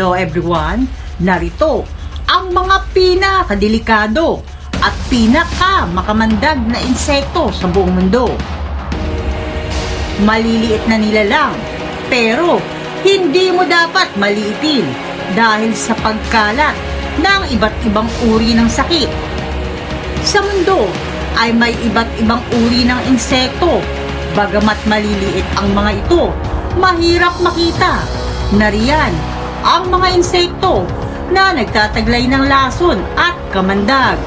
Hello everyone! Narito ang mga pinakadelikado at pinaka makamandag na insekto sa buong mundo. Maliliit na nila lang, pero hindi mo dapat maliitin dahil sa pagkalat ng iba't ibang uri ng sakit. Sa mundo ay may iba't ibang uri ng insekto, bagamat maliliit ang mga ito, mahirap makita. Nariyan ang mga insekto na nagtataglay ng lason at kamandag.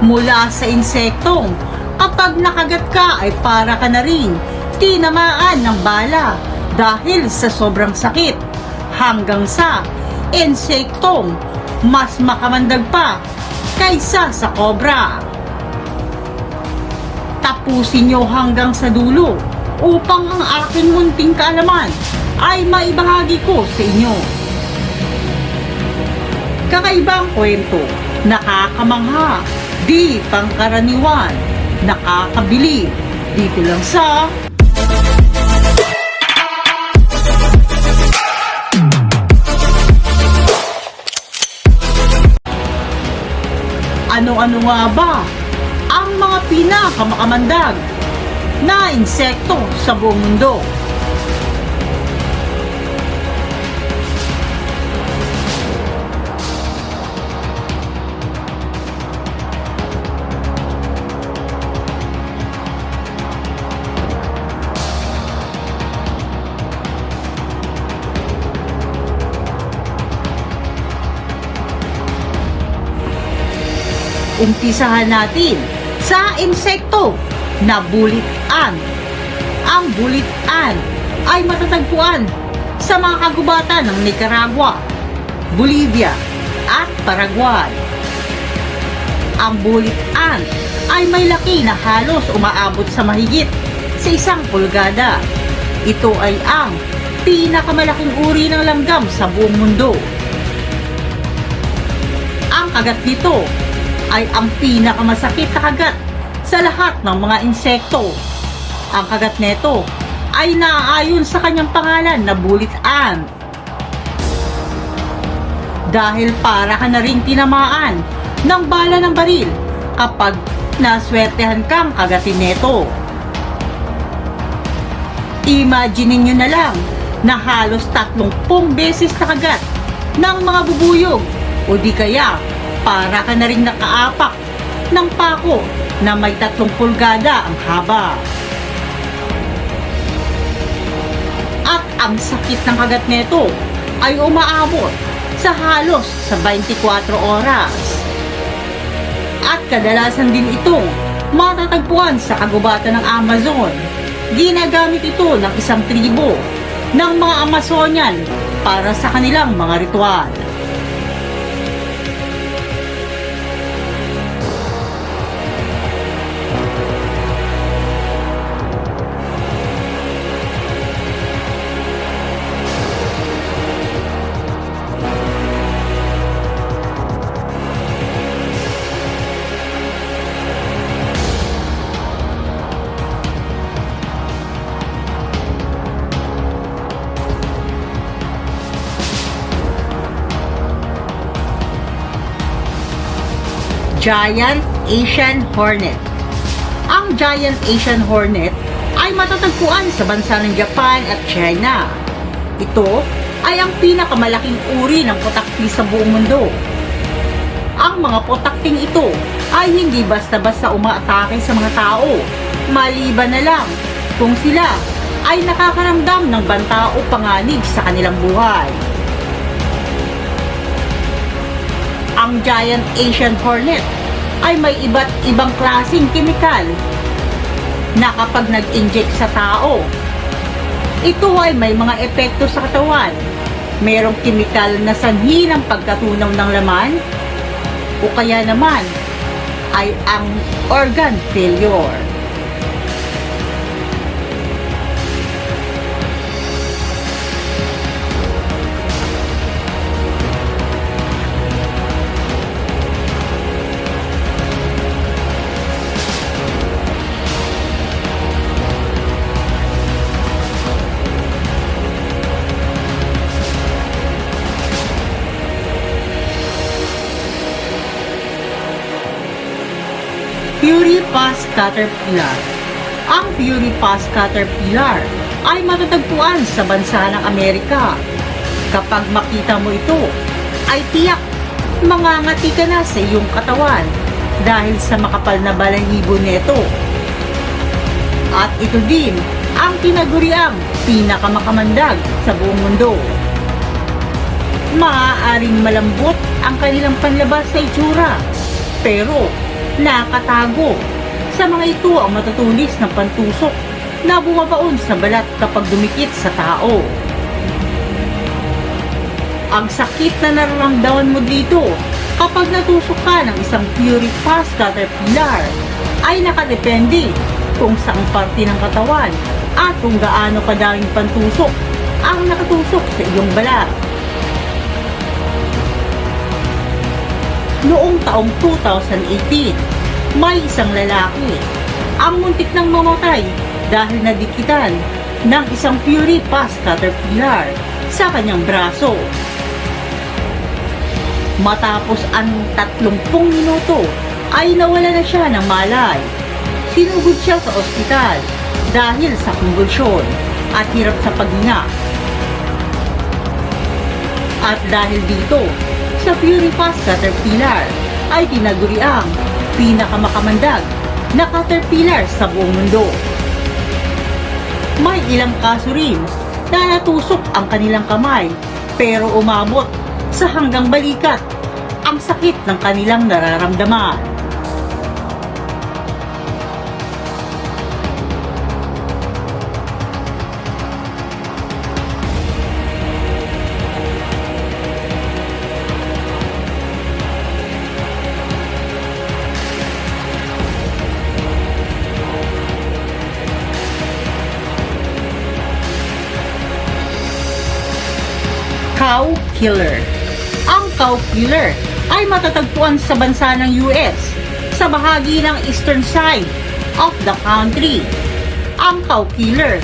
Mula sa insektong, kapag nakagat ka ay para ka na rin tinamaan ng bala dahil sa sobrang sakit. Hanggang sa insektong mas makamandag pa kaysa sa kobra. Tapusin nyo hanggang sa dulo upang ang aking munting kaalaman ay maibahagi ko sa inyo. Kakaibang kwento, nakakamangha, di pangkaraniwan, nakakabili, dito lang sa Ano-ano nga ba ang mga pinakamakamandag na insekto sa buong mundo? Umpisahan natin sa insekto na bulitan. Ang bulitan ay matatagpuan sa mga kagubatan ng Nicaragua, Bolivia at Paraguay. Ang bulitan ay may laki na halos umaabot sa mahigit sa isang pulgada. Ito ay ang pinakamalaking uri ng langgam sa buong mundo. Ang kagat nito ay ang pinakamasakit na kagat sa lahat ng mga insekto. Ang kagat nito ay naaayon sa kanyang pangalan na bullet ant. Dahil para ka na rin tinamaan ng bala ng baril kapag naswertehan kang kagatin neto. Imagine nyo na lang na halos tatlong pong beses na kagat ng mga bubuyog o di kaya para ka na rin nakaapak ng pako na may tatlong pulgada ang haba. At ang sakit ng kagat nito ay umaabot sa halos sa 24 oras. At kadalasan din itong matatagpuan sa kagubatan ng Amazon. Ginagamit ito ng isang tribo ng mga Amazonian para sa kanilang mga ritual. Giant Asian Hornet. Ang Giant Asian Hornet ay matatagpuan sa bansa ng Japan at China. Ito ay ang pinakamalaking uri ng putakti sa buong mundo. Ang mga putakting ito ay hindi basta-basta umaatake sa mga tao, maliban na lang kung sila ay nakakaramdam ng banta o panganib sa kanilang buhay. Ang giant Asian hornet ay may iba't ibang klaseng kemikal na kapag nag-inject sa tao, ito ay may mga epekto sa katawan. Merong kemikal na sanhi ng pagkatunaw ng laman o kaya naman ay ang organ failure. Caterpillar Ang Fury Pus Caterpillar ay matatagpuan sa bansa ng Amerika. Kapag makita mo ito, ay tiyak mangangati ka na sa iyong katawan dahil sa makapal na balahibo nito. At ito din ang tinaguriang pinakamakamandag sa buong mundo. Maaaring malambot ang kanilang panlabas sa itsura, pero nakatago. Sa mga ito ang matutulis ng pantusok na bumabaon sa balat kapag dumikit sa tao. Ang sakit na nararamdaman mo dito kapag natusok ka ng isang Fury Pus Caterpillar ay nakadepende kung saang parte ng katawan at kung gaano kadaming pantusok ang nakatusok sa iyong balat. Noong taong 2018, may isang lalaki ang muntik nang mamatay dahil nadikitan ng isang Fury Pus Caterpillar sa kanyang braso. Matapos ang 30 minuto ay nawala na siya ng malay. Sinugod siya sa ospital dahil sa konvulsyon at hirap sa paghinga. At dahil dito, sa Fury Pass Caterpillar ay tinaguri ang pinakamakamandag na caterpillar sa buong mundo. May ilang kaso rin na natusok ang kanilang kamay pero umabot sa hanggang balikat ang sakit ng kanilang nararamdaman. Killer. Ang cow killer ay matatagpuan sa bansa ng US sa bahagi ng eastern side of the country. Ang cow killer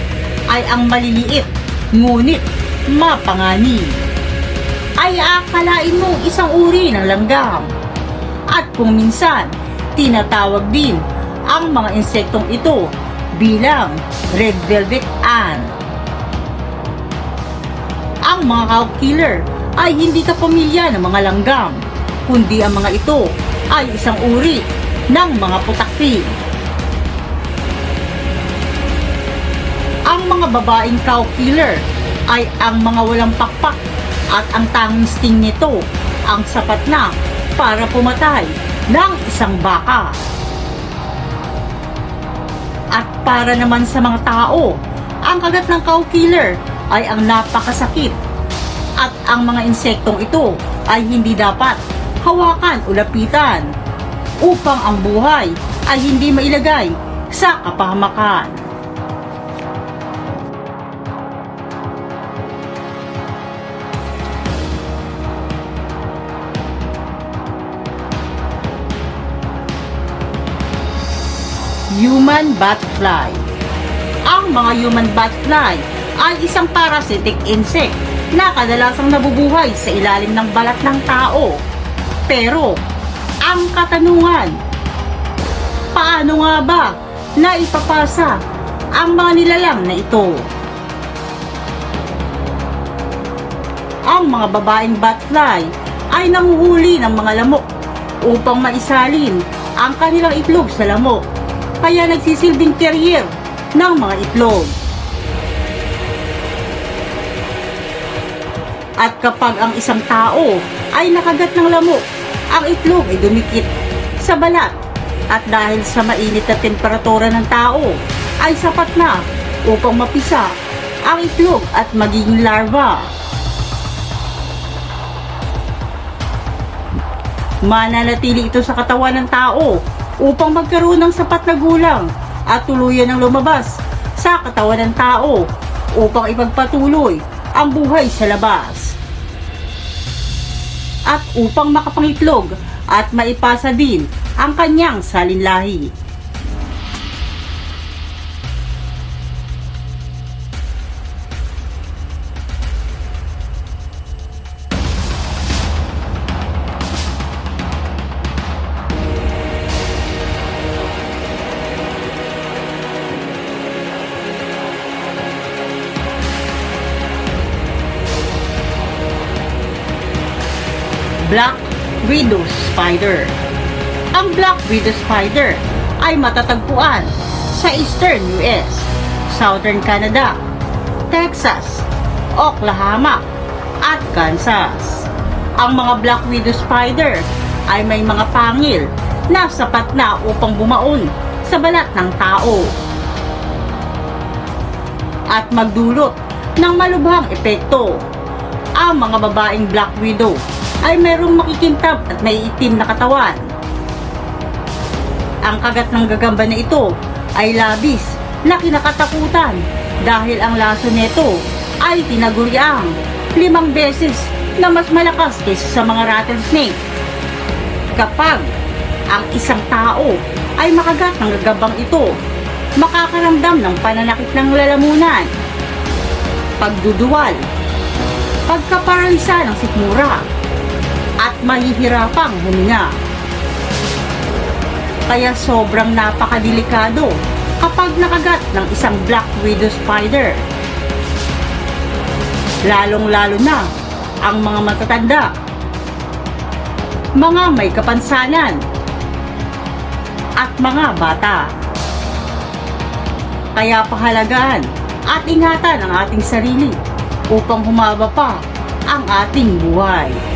ay ang maliliit ngunit mapangani. Ay akalain mong isang uri ng langgam. At kung minsan, tinatawag din ang mga insektong ito bilang red velvet ant ang mga cow killer ay hindi kapamilya ng mga langgam, kundi ang mga ito ay isang uri ng mga putakti. Ang mga babaeng cow killer ay ang mga walang pakpak at ang tanging sting nito ang sapat na para pumatay ng isang baka. At para naman sa mga tao, ang kagat ng cow killer ay ang napakasakit at ang mga insektong ito ay hindi dapat hawakan o lapitan upang ang buhay ay hindi mailagay sa kapahamakan. Human Batfly Ang mga human batfly ay isang parasitic insect na kadalasang nabubuhay sa ilalim ng balat ng tao. Pero, ang katanungan, paano nga ba na ipapasa ang mga nilalang na ito? Ang mga babaeng batfly ay nanguhuli ng mga lamok upang maisalin ang kanilang itlog sa lamok. Kaya nagsisilbing carrier ng mga itlog. At kapag ang isang tao ay nakagat ng lamok, ang itlog ay dumikit sa balat. At dahil sa mainit na temperatura ng tao, ay sapat na upang mapisa ang itlog at magiging larva. Mananatili ito sa katawan ng tao upang magkaroon ng sapat na gulang at tuluyan ng lumabas sa katawan ng tao upang ipagpatuloy ang buhay sa labas. At upang makapangitlog at maipasa din ang kanyang salinlahi. Black Widow Spider. Ang Black Widow Spider ay matatagpuan sa Eastern US, Southern Canada, Texas, Oklahoma, at Kansas. Ang mga Black Widow Spider ay may mga pangil na sapat na upang bumaon sa balat ng tao at magdulot ng malubhang epekto. Ang mga babaeng Black Widow ay mayroong makikintab at may itim na katawan. Ang kagat ng gagamba na ito ay labis na kinakatakutan dahil ang laso nito ay tinaguriang limang beses na mas malakas kaysa sa mga rattlesnake. Kapag ang isang tao ay makagat ng gagambang ito, makakaramdam ng pananakit ng lalamunan, pagduduwal, pagkaparalisa ng sikmura, mahihirapang huminga. Kaya sobrang napakadelikado kapag nakagat ng isang black widow spider. Lalong-lalo na ang mga matatanda, mga may kapansanan, at mga bata. Kaya pahalagaan at ingatan ang ating sarili upang humaba pa ang ating buhay.